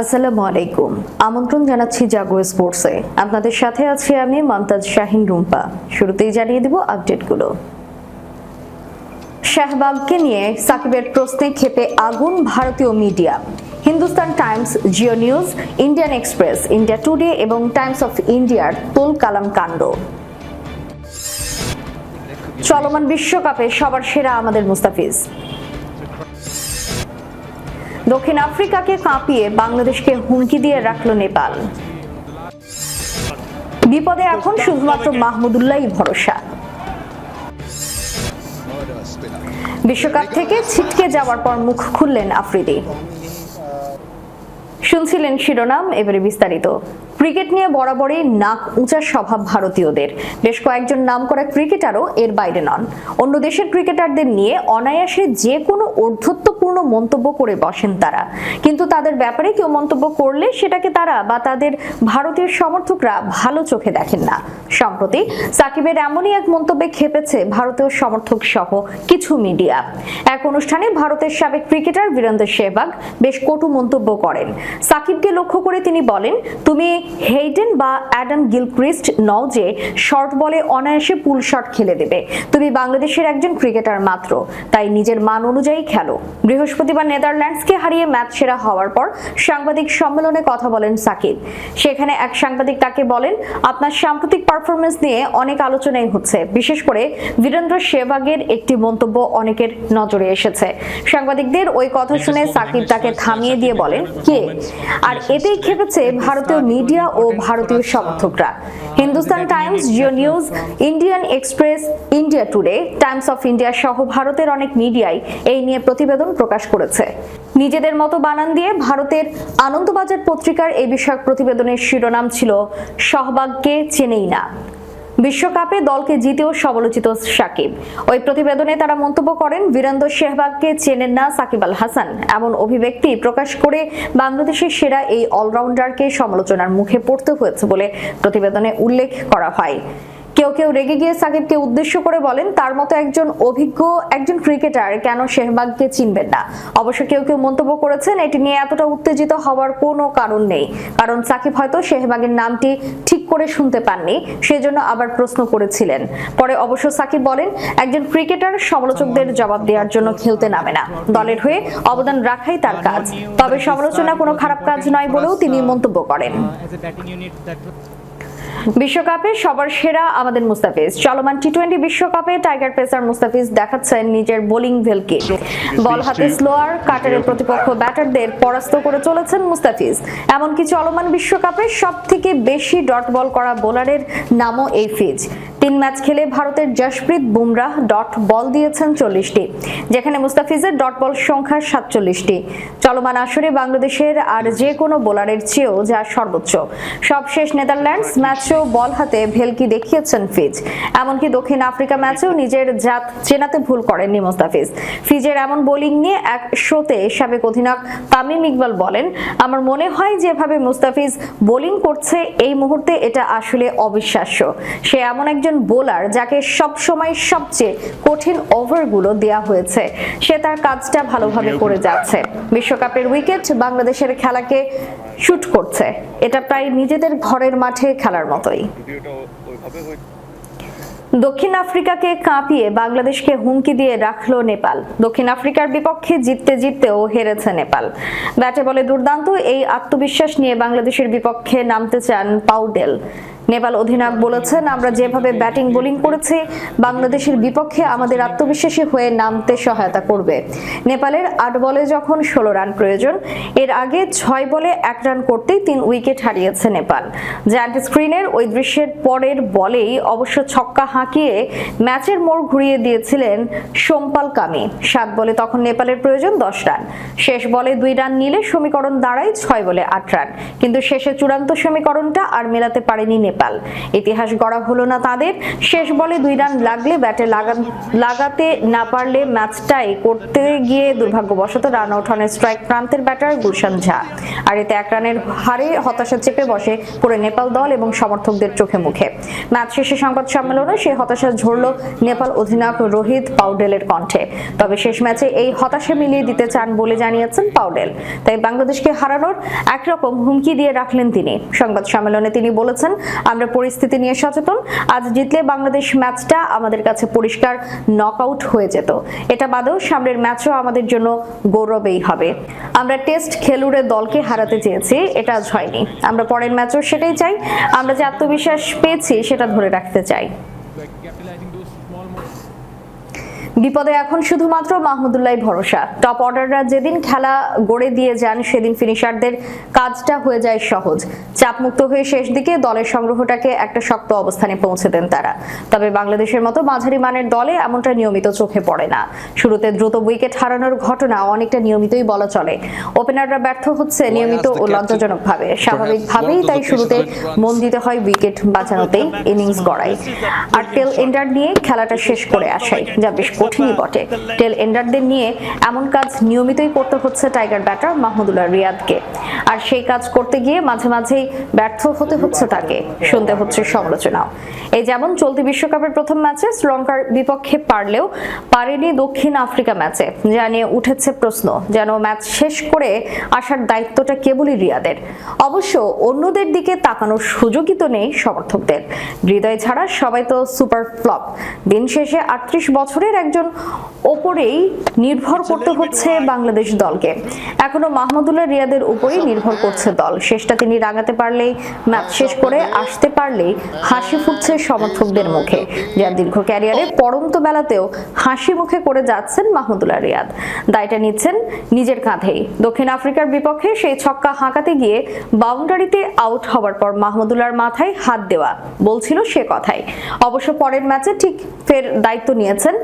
আসসালামু আলাইকুম। আমন্ত্রণ জানাচ্ছি জাগো স্পোর্টসে। আপনাদের সাথে আছি আমি মমতাজ শাহিন রুম্পা। শুরুতেই জানিয়ে আপডেটগুলো। শাহবাগকে নিয়ে সাকিবের প্রশ্নে ক্ষেপে আগুন ভারতীয় media. Hindustan Times, Geo News, Indian Express, India Today এবং টাইমস অফ ইন্ডিয়ার তুল কালাম কাণ্ড। চলমান বিশ্বকাপে সবার সেরা আমাদের মুস্তাফিজ। দক্ষিণ আফ্রিকাকে কাঁপিয়ে বাংলাদেশকে হুমকি দিয়ে রাখল নেপাল। বিপদে এখন শুধুমাত্র মাহমুদুল্লাহ ভরসা। বিশ্বকাপ থেকে ছিটকে যাওয়ার পর মুখ খুললেন আফ্রিদি। শুনছিলেন শিরোনাম, এবারে বিস্তারিত। ক্রিকেট নিয়ে বরাবরই নাক উঁচা স্বভাব ভারতীয়দের। বেশ কয়েকজন নামকরা ক্রিকেটারও এর বাইরে নন। অন্য দেশের ক্রিকেটারদের নিয়ে অনায়াসে যে কোনো ঔদ্ধত্যপূর্ণ মন্তব্য করে বসেন তারা। কিন্তু তাদের ব্যাপারে কেউ মন্তব্য করলে সেটাকে তারা বা তাদের ভারতীয় সমর্থকরা ভালো চোখে দেখেন না। সম্প্রতি সাকিবের এমনই এক মন্তব্যে খেপেছে ভারতীয় সমর্থক সহ কিছু মিডিয়া। এক অনুষ্ঠানে ভারতের সাবেক ক্রিকেটার বীরেন্দ্র সেহবাগ বেশ কটু মন্তব্য করেন। সাকিবকে লক্ষ্য করে তিনি বলেন, তুমি হেইডেন বা অ্যাডাম গিলক্রিস্ট নও যে শর্ট বলে অনায়াসে পুল শট খেলে দেবে। তুমি বাংলাদেশের একজন ক্রিকেটার মাত্র। তাই নিজের মান অনুযায়ী খেলো। বৃহস্পতিবার নেদারল্যান্ডসকে হারিয়ে ম্যাচ সেরা হওয়ার পর সাংবাদিক সম্মেলনে কথা বলেন সাকিব। সেখানে এক সাংবাদিক তাকে বলেন আপনার সাম্প্রতিক পারফরমেন্স নিয়ে অনেক আলোচনাই হচ্ছে। বিশেষ করে বীরেন্দ্র সেবাগের একটি মন্তব্য অনেকের নজরে এসেছে। সাংবাদিকদের ওই কথা শুনে সাকিব তাকে থামিয়ে দিয়ে বলেন কে? আর এতেই খেপেছে ভারতীয় মিডিয়া ও ভারতীয় সমর্থকরা। Hindustan Times Geo News Indian Express India Today Times of India সহ ভারতের অনেক মিডিয়াই এই নিয়ে প্রতিবেদন প্রকাশ করেছে। নিজেদের মতো বানান দিয়ে ভারতের আনন্দবাজার পত্রিকার এই বিষয়ক প্রতিবেদনের শিরোনাম ছিল সহবাগকে চেনেই না। বিশ্বকাপে দলকে জিতেও সমালোচিত সাকিব। ওই প্রতিবেদনে তারা মন্তব্য করেন, বীরেন্দ্র শেহবাগকে চেনেন না সাকিব আল হাসান। এমন অভিব্যক্তি প্রকাশ করে বাংলাদেশের সেরা এই অলরাউন্ডারকে সমালোচনার মুখে পড়তে হয়েছে বলে প্রতিবেদনে উল্লেখ করা হয়। কেউ কেউ রেগে গিয়ে সাকিবকে উদ্দেশ্য করে বলেন, তার মতো একজন অভিজ্ঞ একজন ক্রিকেটার কেন শেহবাগকে চিনবেন না? অবশ্য কেউ কেউ মন্তব্য করেছেন, এটি নিয়ে এতটা উত্তেজিত হওয়ার কোনো কারণ নেই। কারণ সাকিব হয়তো শেহবাগের নামটি ঠিক করে শুনতে পাননি, সেজন্য আবার প্রশ্ন করেছিলেন। পরে অবশ্য সাকিব বলেন, একজন ক্রিকেটার সমালোচকদের জবাব দেওয়ার জন্য খেলতে নামে না। দলের হয়ে অবদান রাখাই তার কাজ। তবে সমালোচনা কোনো খারাপ কাজ নয় বলেও তিনি মন্তব্য করেন। বিশ্বকাপে সবার সেরা আমাদের মুস্তাফিজ। চলমান টি টোয়েন্টি বিশ্বকাপে টাইগার পেসার মুস্তাফিজ দেখাচ্ছেন নিজের বোলিং ভেলকে। বল হাতে স্লোয়ার কাটারের প্রতিপক্ষ ব্যাটারদের পরাস্ত করে চলেছেন মুস্তাফিজ। এমনকি চলমান বিশ্বকাপে সব থেকে বেশি ডট বল করা বোলারের নামও এই ফিজ। তিন ম্যাচ খেলে ভারতের জশপ্রীত বুমরাহ ডট বল দিয়েছেন চল্লিশটি, যেখানে মুস্তাফিজের ডট বল সংখ্যা সাতচল্লিশটি। চলমান আসরে বাংলাদেশের আর যে কোনো বোলারের চেয়েও যা সর্বোচ্চ। সবশেষ নেদারল্যান্ডস ম্যাচেও বল হাতে ভেলকি দেখিয়েছেন ফিজ। এমনকি দক্ষিণ আফ্রিকা ম্যাচেও নিজের জাত চেনাতে ভুল করেননি মুস্তাফিজ। ফিজের এমন বোলিং নিয়ে এক শোতে সাবেক অধিনায়ক তামিম ইকবাল বলেন, আমার মনে হয় যেভাবে মুস্তাফিজ বোলিং করছে এই মুহূর্তে এটা আসলে অবিশ্বাস্য। সে এমন একজন বোলার যাকে সব সময় সবচেয়ে কঠিন ওভারগুলো দেয়া হয়েছে সে তার কাজটা ভালোভাবে করে যাচ্ছে। বিশ্বকাপের উইকেট বাংলাদেশের খেলাকে শুট করছে। এটা প্রায় নিজেদের ঘরের মাঠে খেলার মতোই। দক্ষিণ আফ্রিকাকে কাঁপিয়ে বাংলাদেশকে হুমকি দিয়ে রাখল নেপাল। দক্ষিণ আফ্রিকার বিপক্ষে জিততে জিততেও হেরেছে নেপাল। ব্যাটে বলে দুর্দান্ত এই আত্মবিশ্বাস নিয়ে বাংলাদেশের বিপক্ষে নামতে চান পাউডেল। নেপাল অধিনায়ক বলেছেন, আমরা যেভাবে ব্যাটিং, বোলিং করেছি, বাংলাদেশের বিপক্ষে আমাদের আত্মবিশ্বাসী হয়ে নামতে সহায়তা করবে। নেপালের আট বলে যখন ষোলো রান প্রয়োজন, এর আগে ছয় বলে এক রান করতেই তিন উইকেট হারিয়েছে নেপাল। জ্যান্ট স্ক্রিনের ওই দৃশ্যের পরের বলেই অবশ্য ছক্কা হাঁকিয়ে ম্যাচের মোড় ঘুরিয়ে দিয়েছিলেন সোমপাল কামি। সাত বলে তখন নেপালের প্রয়োজন দশ রান। শেষ বলে দুই রান নিলে সমীকরণ দাঁড়ায় ছয় বলে আট রান। কিন্তু শেষে চূড়ান্ত সমীকরণটা আর মেলাতে পারেনি নেপাল। নেপাল। ইতিহাস গড়া হলো না তাদের। শেষ বলে দুই রান লাগলে ব্যাটে লাগাতে না পারলে ম্যাচটাই করতে গিয়ে দুর্ভাগ্যবশত রান আউট হন স্ট্রাইক প্রান্তের ব্যাটার গুলশান ঝা। আর এতে এক রানের হারে হতাশা চেপে বসে পুরো নেপাল দল এবং সমর্থকদের চোখে মুখে। ম্যাচ শেষে সংবাদ সম্মেলনে সেই হতাশা ঝরল নেপাল অধিনায়ক রোহিত পাউডেলের কণ্ঠে। তবে শেষ ম্যাচে এই হতাশা মিলিয়ে দিতে চান বলে জানিয়েছেন পাউডেল। তাই বাংলাদেশকে হারানোর একরকম হুমকি দিয়ে রাখলেন তিনি। সংবাদ সম্মেলনে তিনি বলেছেন আমরা পরিস্থিতি নিয়ে সচেতন। আজ জিতলে বাংলাদেশ ম্যাচটা আমাদের কাছে পরিষ্কার নকআউট হয়ে যেত। এটা বাদেও সামনের ম্যাচও আমাদের জন্য গৌরবেই হবে। আমরা টেস্ট খেলুড়ে দলকে হারাতে চেয়েছি, এটা আজ হয়নি। আমরা পরের ম্যাচও সেটাই চাই। আমরা যে আত্মবিশ্বাস পেয়েছি, সেটা ধরে রাখতে চাই। বিপদে এখন শুধুমাত্র মাহমুদুল্লাহ ভরসা। টপ অর্ডাররা যেদিন খেলা গড়ে দিয়ে যান সেদিন ফিনিশারদের কাজটা হয়ে যায় সহজ। চাপমুক্ত হয়ে শেষ দিকে দলের সংগ্রহটাকে একটা শক্ত অবস্থানে পৌঁছে দেন তারা। তবে বাংলাদেশের মতো মাঝারি মানের দলে এমনটা নিয়মিত চোখে পড়ে না। শুরুতে দ্রুত উইকেট হারানোর ঘটনা অনেকটা নিয়মিতই বলা চলে। ওপেনাররা ব্যর্থ হচ্ছে নিয়মিত ও লজ্জাজনকভাবে। স্বাভাবিকভাবেই তাই শুরুতে মন দিতে হয় উইকেট বাঁচানোতেই ইনিংস গড়াই আর টেল এন্ডার নিয়ে খেলাটা শেষ করে আসাই যা বেশ কঠিনই বটে। টেল এন্ডারদের নিয়ে এমন কাজ নিয়মিতই করতে হচ্ছে টাইগার ব্যাটার মাহমুদুল্লাহ রিয়াদকে। আর সেই কাজ করতে গিয়ে মাঝে মাঝেই ব্যর্থ হতে হচ্ছে তাকে। শুনতে হচ্ছে সমালোচনাও। এই যেমন চলতি বিশ্বকাপের প্রথম ম্যাচে শ্রীলঙ্কার বিপক্ষে পারলেও পারেনি দক্ষিণ আফ্রিকা ম্যাচে যা নিয়ে উঠেছে প্রশ্ন যেন ম্যাচ শেষ করে আসার দায়িত্বটা কেবলই রিয়াদের। অবশ্য অন্যদের দিকে তাকানোর সুযোগই তো নেই সমর্থকদের। হৃদয় ছাড়া সবাই তো সুপার ফ্লপ। দিন শেষে আটত্রিশ বছরের একজন ওপরেই নির্ভর করতে হচ্ছে বাংলাদেশ দলকে। এখনও মাহমুদুল্লাহ রিয়াদের উপরেই নির্ভর করছে দল। শেষটা তিনি রাগাতে পারলেই ম্যাচ শেষ করে আসতে পারলেই হাসি ফুটছে সমর্থকদের মুখে। যার দীর্ঘ ক্যারিয়ারে পরন্ত বেলাতেও হাসি মুখে করে যাচ্ছেন মাহমুদুল্লাহ রিয়াদ। দায়টা নিচ্ছেন নিজের কাঁধেই। দক্ষিণ আফ্রিকার বিপক্ষে সেই ছক্কা হাঁকাতে গিয়ে বাউন্ডারিতে আউট হওয়ার পর মাহমুদুল্লাহর মাথায় হাত দেওয়া বলছিল সে কথাই। অবশ্য পরের ম্যাচে ঠিক ফের দায়িত্ব নিয়েছেন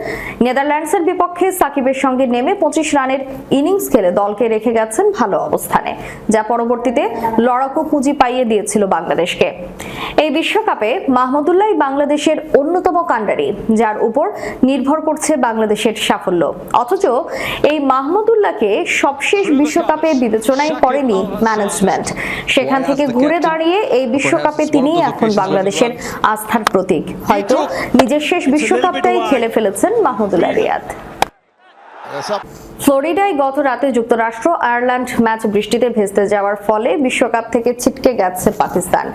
নেদারল্যান্ডসের বিপক্ষে সাকিবের সঙ্গে নেমে পঁচিশ রানের ইনিংস খেলে দলকে রেখে গেছেন ভালো অবস্থানে যা পরবর্তীতে লড়াকু পুঁজি পাইয়ে দিয়েছিল বাংলাদেশকে। এই বিশ্বকাপে মাহমুদুল্লাহ বাংলাদেশের অন্যতম কাণ্ডারি যার উপর নির্ভর করছে বাংলাদেশের সাফল্য। অথচ এই মাহমুদুল্লাহকে সবশেষ বিশ্বকাপে বিবেচনায় করেনি ম্যানেজমেন্ট সেখান থেকে ঘুরে দাঁড়িয়ে এই বিশ্বকাপে তিনি এখন বাংলাদেশের আস্থার প্রতীক। হয়তো নিজের শেষ বিশ্বকাপটাই খেলে ফেলেছেন মাহমুদুল্লাহ রিয়াদ। ফ্লোরিডায় গত রাতে যুক্তরাষ্ট্র, আয়ারল্যান্ড ম্যাচ বৃষ্টিতে ভেস্তে যাওয়ার ফলে বিশ্বকাপ থেকে ছিটকে গেছে পাকিস্তান।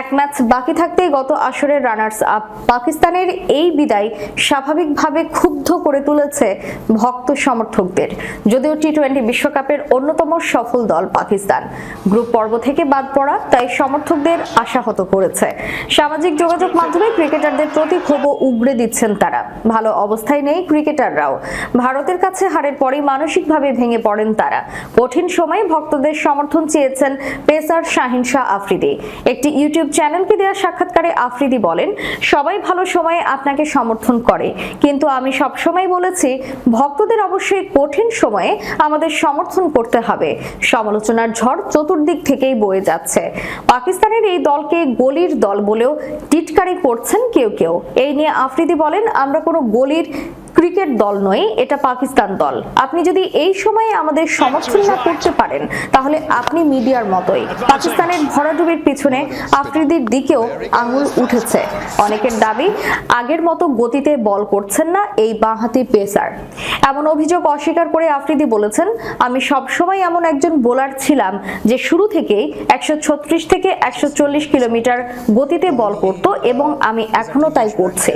এক ম্যাচ বাকি থাকতেই গত আসরের রানার্স আপ। পাকিস্তানের এই বিদায় স্বাভাবিকভাবে ক্ষুব্ধ করে তুলেছে ভক্ত সমর্থকদের। যদিও টি টোয়েন্টি বিশ্বকাপের অন্যতম সফল দল পাকিস্তান। গ্রুপ পর্ব থেকে বাদ পড়া, তাই সমর্থকদের আশাহত করেছে। সামাজিক যোগাযোগ মাধ্যমে ক্রিকেটারদের প্রতি ক্ষোভ উগড়ে দিচ্ছেন তারা। ভালো অবস্থায় নেই ক্রিকেটাররাও। ভারতের কাছে হারের পরেই মানসিকভাবে ভেঙে পড়েন তারা। কঠিন সময়ে ভক্তদের সমর্থন চেয়েছেন পেসার শাহিন শাহ আফ্রিদি। একটি ইউটিউব চ্যানেলকে দেওয়া সাক্ষাৎকারে আফ্রিদি বলেন, সবাই ভালো সময়ে আপনাকে সমর্থন করে। কিন্তু আমি সবসময় বলেছি, ভক্তদের অবশ্যই কঠিন সময়ে আমাদের সমর্থন করতে হবে। সমালোচনার ঝড় চতুর্দিক থেকেই বয়ে যাচ্ছে। পাকিস্তানের এই দলকে গলির দল বলেও টিটকারি করছেন কেউ কেউ। এই নিয়ে আফ্রিদি বলেন, আমরা কোনো গলির ক্রিকেট দল নয় এটা পাকিস্তান দল। আপনি যদি এই সময়ে আমাদের সমর্থন না করতে পারেন তাহলে আপনি মিডিয়ার মতোই। পাকিস্তানের ভরাডুবির পিছনে আফ্রিদির দিকেও আঙুল উঠেছে। অনেকের দাবি আগের মতো গতিতে বল করছেন না এই বাঁহাতি পেসার। এমন অভিযোগ অস্বীকার করে আফ্রিদি বলেছেন আমি সবসময় এমন একজন বোলার ছিলাম যে শুরু থেকেই একশো ছত্রিশ থেকে একশো চল্লিশ কিলোমিটার গতিতে বল করত এবং আমি এখনও তাই করছি।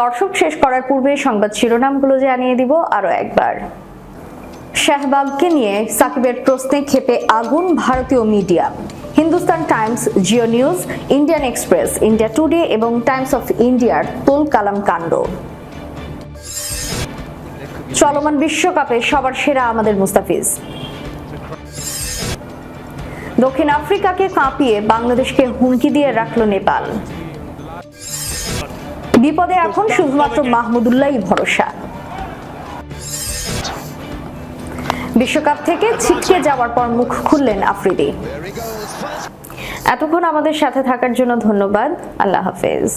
দর্শক শেষ করার পূর্বে সংবাদ শিরোনামগুলো জানিয়ে দিব আরও একবার। শাহবাগকে নিয়ে সাকিবের প্রশ্নে ক্ষেপে আগুন ভারতীয় media. Hindustan Times, Geo News, Indian Express, India Today এবং টাইমস অফ ইন্ডিয়ার তুল কালাম কাণ্ড। চলমান বিশ্বকাপে সবার সেরা আমাদের মুস্তাফিজ। দক্ষিণ আফ্রিকাকে কাঁপিয়ে বাংলাদেশকে হুমকি দিয়ে রাখল নেপাল। বিপদে এখন শুধুমাত্র মাহমুদুল্লাহ ভরসা। বিশ্বকাপ থেকে ছিটকে যাওয়ার পর মুখ খুললেন আফ্রিদি। এতক্ষণ আমাদের সাথে থাকার জন্য ধন্যবাদ। আল্লাহ হাফেজ।